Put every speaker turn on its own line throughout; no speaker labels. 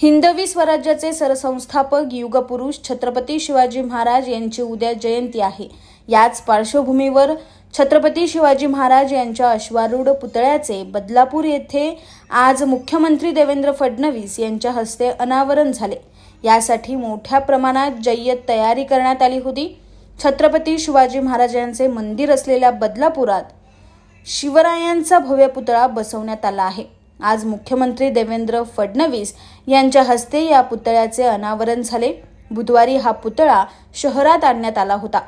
हिंदवी स्वराज्याचे सरसंस्थापक युगपुरुष छत्रपती शिवाजी महाराज यांची उद्या जयंती आहे. याच पार्श्वभूमीवर छत्रपती शिवाजी महाराज यांच्या अश्वारूढ पुतळ्याचे बदलापूर येथे आज मुख्यमंत्री देवेंद्र फडणवीस यांच्या हस्ते अनावरण झाले. यासाठी मोठ्या प्रमाणात जय्यत तयारी करण्यात आली होती. छत्रपती शिवाजी महाराजांचे मंदिर असलेल्या बदलापुरात शिवरायांचा भव्य पुतळा बसवण्यात आला आहे. आज मुख्यमंत्री देवेंद्र फडणवीस यांच्या हस्ते या पुतळ्याचे अनावरण झाले. बुधवारी हा पुतळा शहरात आणण्यात आला होता.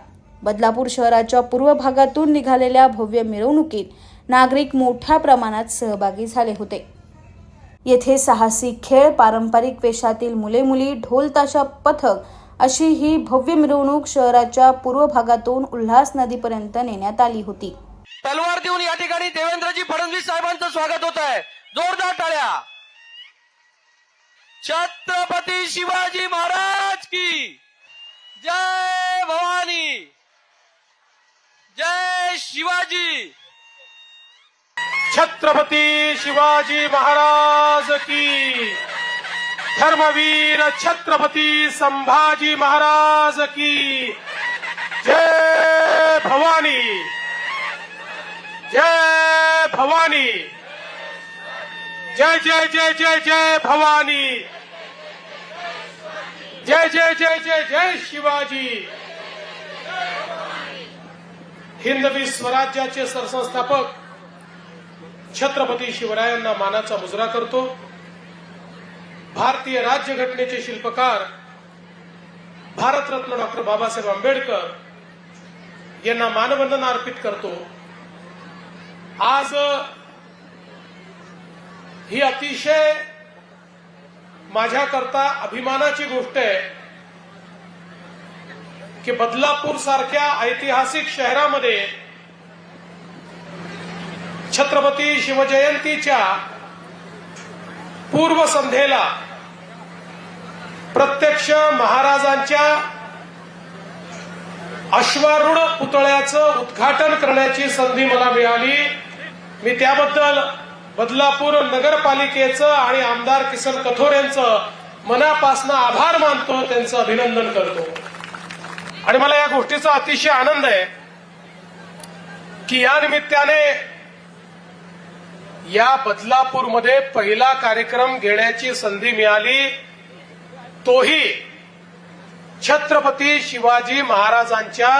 बदलापूर शहराच्या पूर्व भागातून निघालेल्या भव्य मिरवणुकीत नागरिक मोठ्या प्रमाणात सहभागी झाले होते. येथे साहसी खेळ पारंपरिक वेशातील मुले मुली ढोल ताशा पथक अशी ही भव्य मिरवणूक शहराच्या पूर्व भागातून उल्हास नदीपर्यंत नेण्यात आली होती.
तलवार देऊन या ठिकाणी देवेंद्रजी फडणवीस साहेबांचं स्वागत होत आहे. जोरदार टाळ्या. छत्रपती शिवाजी महाराज की जय भवानी जय शिवाजी.
छत्रपती शिवाजी महाराज की धर्मवीर छत्रपती संभाजी महाराज की जय भवानी जय भवानी. जय जय जय जय जय भवानी। जय जय जय जय जय शिवाजी। हिंदवी स्वराज्याचे सरसंस्थापक छत्रपती शिवरायांना मानाचा मुजरा करतो. भारतीय राज्यघटनेचे शिल्पकार भारतरत्न डॉक्टर बाबासाहेब आंबेडकर यांना मानवंदना अर्पित करतो. आज ही अतिशय माझ्याकरता अभिमानाची गोष्ट आहे की बदलापूर सारख्या ऐतिहासिक शहरामध्ये छत्रपती शिवजयंतीच्या पूर्वसंध्येला प्रत्यक्ष महाराजांच्या अश्वारूढ पुतळ्याचं उद्घाटन करण्याची संधी मला मिळाली. मी त्याबद्दल बदलापूर नगरपालिकेचं आणि आमदार किसन कथोर यांचं मनापासून आभार मानतो त्यांचं अभिनंदन करतो. आणि मला या गोष्टीचा अतिशय आनंद आहे की या निमित्ताने या बदलापूरमध्ये पहिला कार्यक्रम घेण्याची संधी मिळाली. तोही छत्रपती शिवाजी महाराजांच्या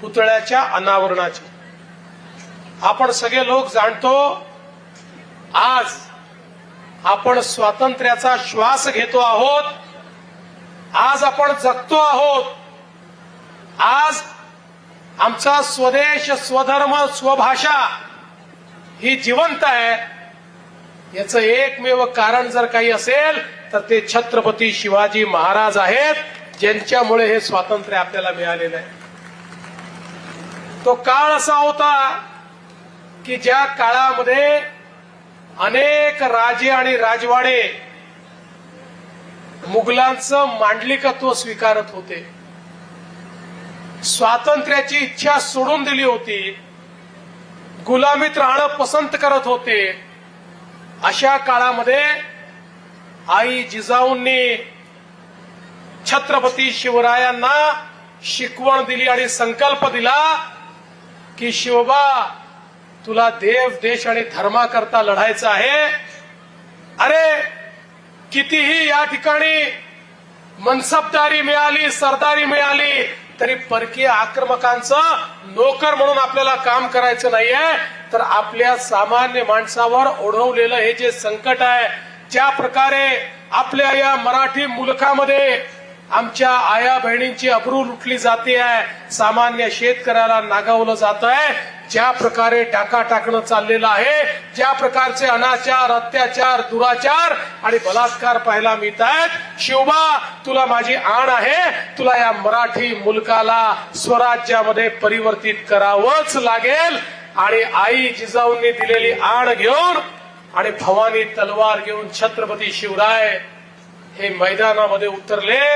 पुतळ्याच्या अनावरणाची. आपण सगळे लोक जाणतो आज आपण स्वातंत्र्याचा श्वास घेतो आहोत. आज आपण जगतो आहोत. आज आमचा स्वदेश स्वधर्म स्वभाषा ही जिवंत आहे. याचं एकमेव कारण जर काही असेल तर ते छत्रपती शिवाजी महाराज आहेत ज्यांच्यामुळे हे स्वातंत्र्य आपल्याला मिळालेलं आहे. तो काळ असा होता की ज्या काळामध्ये अनेक राजे आणि राजवाडे मुघलांचं मांडलिकत्व स्वीकारत होते. स्वातंत्र्याची इच्छा सोडून दिली होती. गुलामीत राहणं पसंत करत होते. अशा काळामध्ये आई जिजाऊंनी छत्रपती शिवरायांना शिकवण दिली आणि संकल्प दिला की शिवबा तुला देव देश आणि धर्माकरता लढायचं आहे. अरे कितीही या ठिकाणी मनसबदारी मिळाली सरदारी मिळाली तरी परकीय आक्रमकांचं नोकर म्हणून आपल्याला काम करायचं नाहीये. तर आपल्या सामान्य माणसावर ओढवलेलं हे जे संकट आहे ज्या प्रकारे आपल्या या मराठी मुलखामध्ये आमच्या आया बहिणींची अब्रू लुटली जाते आहे. सामान्य शेतकऱ्याला नागावलं जात आहे. ज्या प्रकारे टाका टाकणं चाललेलं आहे ज्या प्रकारचे अनाचार अत्याचार दुराचार आणि बलात्कार पाहायला मिळत आहेत. शिवबा तुला माझी आण आहे. तुला या मराठी मुलकाला स्वराज्यामध्ये परिवर्तित करावंच लागेल. आणि आई जिजाऊंनी दिलेली आण घेऊन आणि भवानी तलवार घेऊन छत्रपती शिवराय हे मैदानामध्ये उतरले.